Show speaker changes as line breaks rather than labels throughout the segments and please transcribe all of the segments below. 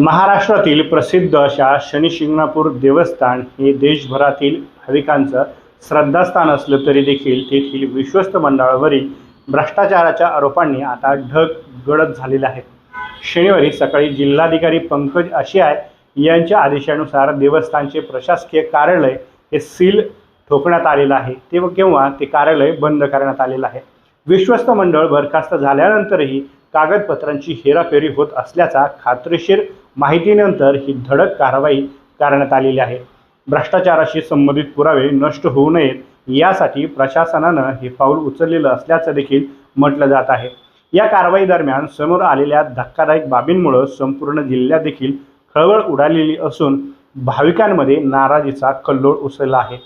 महाराष्ट्रातील प्रसिद्ध अशा शनिशिंगणापूर देवस्थान हे देशभरातील भाविकांचं श्रद्धास्थान असलं तरी देखील तेथील विश्वस्त मंडळावरील भ्रष्टाचाराच्या आरोपांनी आता ढग गडद झालेले आहेत शनिवारी सकाळी जिल्हाधिकारी पंकज आशियाय यांच्या आदेशानुसार देवस्थानचे प्रशासकीय कार्यालय हे सील ठोकण्यात आलेलं आहे. ते केव्हा ते कार्यालय बंद करण्यात आलेलं आहे. विश्वस्त मंडळ बरखास्त झाल्यानंतरही कागदपत्रांची हेराफेरी होत असल्याचा खात्रीशीर माहितीनंतर ही धडक कारवाई करण्यात आलेली आहे. भ्रष्टाचाराशी संबंधित पुरावे नष्ट होऊ नयेत यासाठी प्रशासनानं हे पाऊल उचललेलं असल्याचं देखील म्हटलं जात आहे. या कारवाई दरम्यान समोर आलेल्या धक्कादायक बाबींमुळं संपूर्ण जिल्ह्यात देखील खळबळ उडालेली असून भाविकांमध्ये नाराजीचा कल्लोळ उसळला आहे.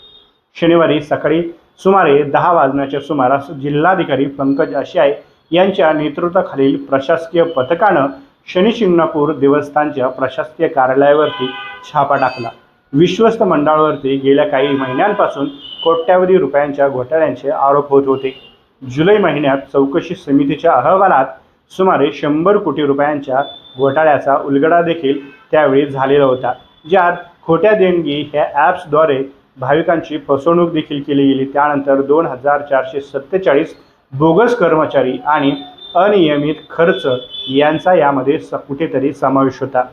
शनिवारी सकाळी सुमारे दहा वाजण्याच्या सुमारास जिल्हाधिकारी पंकज आशियाय यांच्या नेतृत्वाखालील प्रशासकीय पथकानं शनी शिंगणापूर देवस्थानच्या प्रशासकीय कार्यालयावरती छापा टाकला. विश्वस्त मंडळावरती गेल्या काही महिन्यांपासून कोट्यावधी रुपयांच्या घोटाळ्यांचे आरोप होत होते. जुलै महिन्यात चौकशी समितीच्या अहवालात सुमारे शंभर कोटी रुपयांच्या घोटाळ्याचा उलगडा देखील त्यावेळी झालेला होता ज्यात खोट्या देणगी ह्या ॲप्सद्वारे भाविकांची फसवणूक देखील केली गेली. त्यानंतर दोन हजार चारशे सत्तेचाळीस बोगस कर्मचारी आणि अनियमित खर्च यांचा यामध्ये स कुठेतरी समावेश होता.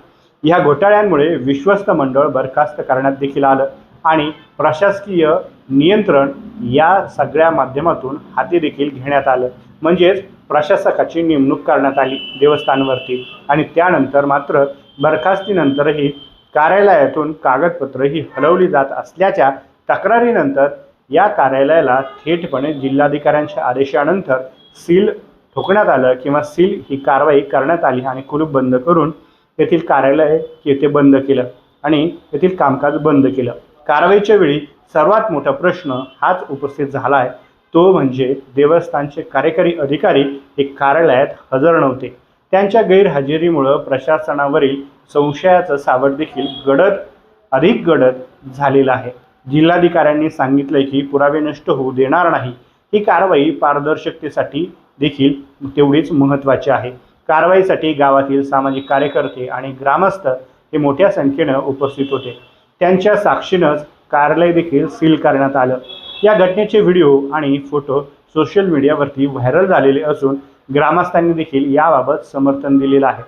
या घोटाळ्यांमुळे विश्वस्त मंडळ बरखास्त करण्यात देखील आलं आणि प्रशासकीय नियंत्रण या सगळ्या माध्यमातून हाती देखील घेण्यात आलं. म्हणजेच प्रशासकाची नेमणूक करण्यात आली देवस्थानवरती आणि त्यानंतर मात्र बरखास्तीनंतरही कार्यालयातून कागदपत्रं ही हलवली जात असल्याच्या तक्रारीनंतर या कार्यालयाला थेटपणे जिल्हाधिकाऱ्यांच्या आदेशानंतर सील ठोकण्यात आलं किंवा सील ही कारवाई करण्यात आली आणि कुलूप बंद करून येथील कार्यालय येथे बंद केलं आणि येथील कामकाज बंद केलं. कारवाईच्या वेळी सर्वात मोठा प्रश्न हाच उपस्थित झाला आहे तो म्हणजे देवस्थानचे कार्यकारी अधिकारी हे कार्यालयात हजर नव्हते. त्यांच्या गैरहजेरीमुळं प्रशासनावरील संशयाचं सावट देखील गडद अधिक गडद झालेलं आहे. जिल्हाधिकाऱ्यांनी सांगितलंय की पुरावे नष्ट होऊ देणार नाही. ही कारवाई पारदर्शकतेसाठी देखील तेवढीच महत्त्वाची आहे. कारवाईसाठी गावातील सामाजिक कार्यकर्ते आणि ग्रामस्थ हे मोठ्या संख्येनं उपस्थित होते. त्यांच्या साक्षीनंच कार्यालय देखील सील करण्यात आलं. या घटनेचे व्हिडिओ आणि फोटो सोशल मीडियावरती व्हायरल झालेले असून ग्रामस्थांनी देखील याबाबत समर्थन दिलेलं आहे.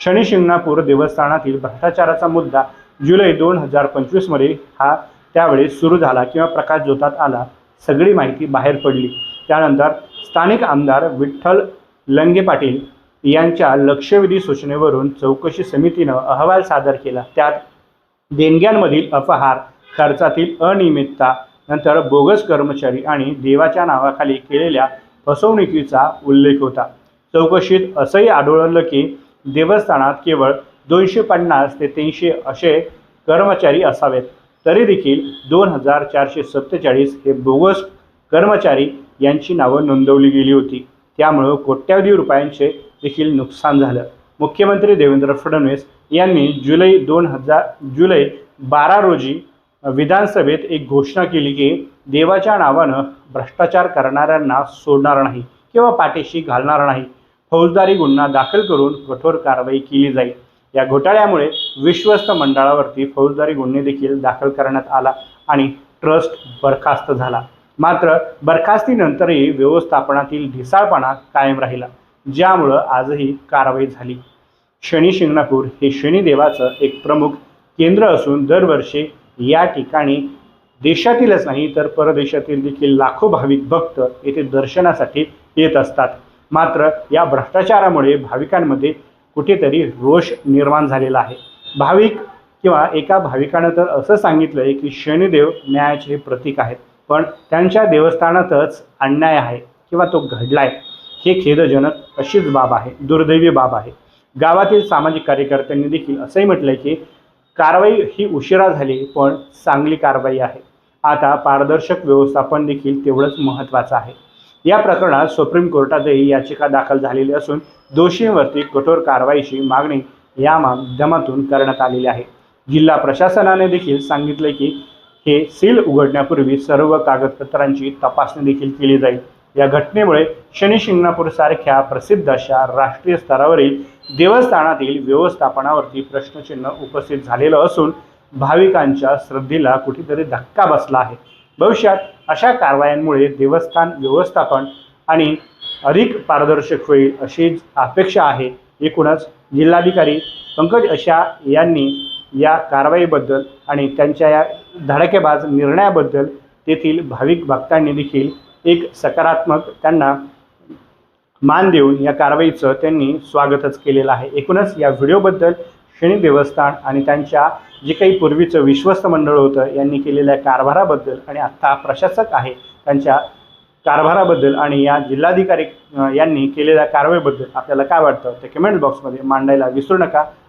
शनी शिंगणापूर देवस्थानातील भ्रष्टाचाराचा मुद्दा जुलै दोन हजार पंचवीसमध्ये हा त्यावेळी सुरू झाला किंवा प्रकाश जोतात आला सगळी माहिती बाहेर पडली. त्यानंतर स्थानिक आमदार विठ्ठल लंगे पाटील यांच्या लक्षवेधी सूचनेवरून चौकशी समितीनं अहवाल सादर केला. त्यात देणग्यांमधील अपहार खर्चातील अनियमितता नंतर बोगस कर्मचारी आणि देवाच्या नावाखाली केलेल्या फसवणुकीचा उल्लेख होता. चौकशीत असंही आढळलं की देवस्थानात केवळ दोनशे पन्नास ते तीनशे असे कर्मचारी असावेत. तरी देखील दोन हजार चारशे सत्तेचाळीस हे बोगस कर्मचारी यांची नावं नोंदवली गेली होती. त्यामुळं कोट्यावधी रुपयांचे देखील नुकसान झालं. मुख्यमंत्री देवेंद्र फडणवीस यांनी जुलै दोन हजार जुलै बारा रोजी विधानसभेत एक घोषणा केली की देवाच्या नावानं भ्रष्टाचार करणाऱ्यांना सोडणार नाही किंवा पाठीशी घालणार नाही. फौजदारी गुन्हा दाखल करून कठोर कारवाई केली जाईल. या घोटाळ्यामुळे विश्वस्त मंडळावरती फौजदारी गुन्हे देखील दाखल करण्यात आला आणि ट्रस्ट बरखास्त झाला. मात्र बरखास्तीनंतरही व्यवस्थापनातील ढिसाळपणा कायम राहिला ज्यामुळं आजही कारवाई झाली. शनी शिंगणापूर हे शनिदेवाचं एक प्रमुख केंद्र असून दरवर्षी या ठिकाणी देशातीलच नाही तर परदेशातील देखील लाखो भाविक भक्त येथे दर्शनासाठी येत असतात. मात्र या भ्रष्टाचारामुळे भाविकांमध्ये कुठेतरी रोष निर्माण झालेला आहे. भाविक किंवा एका भाविकानं तर असं सांगितलं आहे की शनिदेव न्यायाचे हे प्रतीक आहेत. पण त्यांच्या देवस्थानातच अन्याय आहे किंवा तो घडलाय हे खेदजनक अशीच बाब आहे दुर्दैवी बाब आहे. गावातील सामाजिक कार्यकर्त्यांनी देखील असंही म्हटलं की कारवाई ही उशिरा झाली पण चांगली कारवाई आहे. आता पारदर्शक व्यवस्थापन देखील तेवढंच महत्त्वाचं आहे. या प्रकरणात सुप्रीम कोर्टातही याचिका दाखल झालेली असून दोषींवरती कठोर कारवाईची मागणी या माध्यमातून करण्यात आलेली आहे. जिल्हा प्रशासनाने देखील सांगितले की हे सील उघडण्यापूर्वी सर्व कागदपत्रांची तपासणी देखील केली जाईल. या घटनेमुळे शनी सारख्या प्रसिद्ध अशा राष्ट्रीय स्तरावरील देवस्थानातील व्यवस्थापनावरती प्रश्नचिन्ह उपस्थित झालेलं असून भाविकांच्या श्रद्धेला कुठेतरी धक्का बसला आहे. भविष्यात अशा कारवायांमुळे देवस्थान व्यवस्थापन आणि अधिक पारदर्शक होईल अशी अपेक्षा आहे. एकूणच जिल्हाधिकारी पंकज अशा यांनी या कारवाईबद्दल आणि त्यांच्या या धडाकेबाज निर्णयाबद्दल तेथील भाविक भक्तांनी देखील एक सकारात्मक त्यांना मान देऊन या कारवाईचं त्यांनी स्वागतच केलेलं आहे. एकूणच या व्हिडिओबद्दल शनी देवस्थान आणि त्यांच्या जे काही पूर्वीचं विश्वस्त मंडळ होतं यांनी केलेल्या कारभाराबद्दल आणि आत्ता प्रशासक आहे त्यांच्या कारभाराबद्दल आणि या जिल्हाधिकारी यांनी केलेल्या कारवाईबद्दल आपल्याला काय वाटतं? ते कमेंट बॉक्समध्ये मांडायला विसरू नका.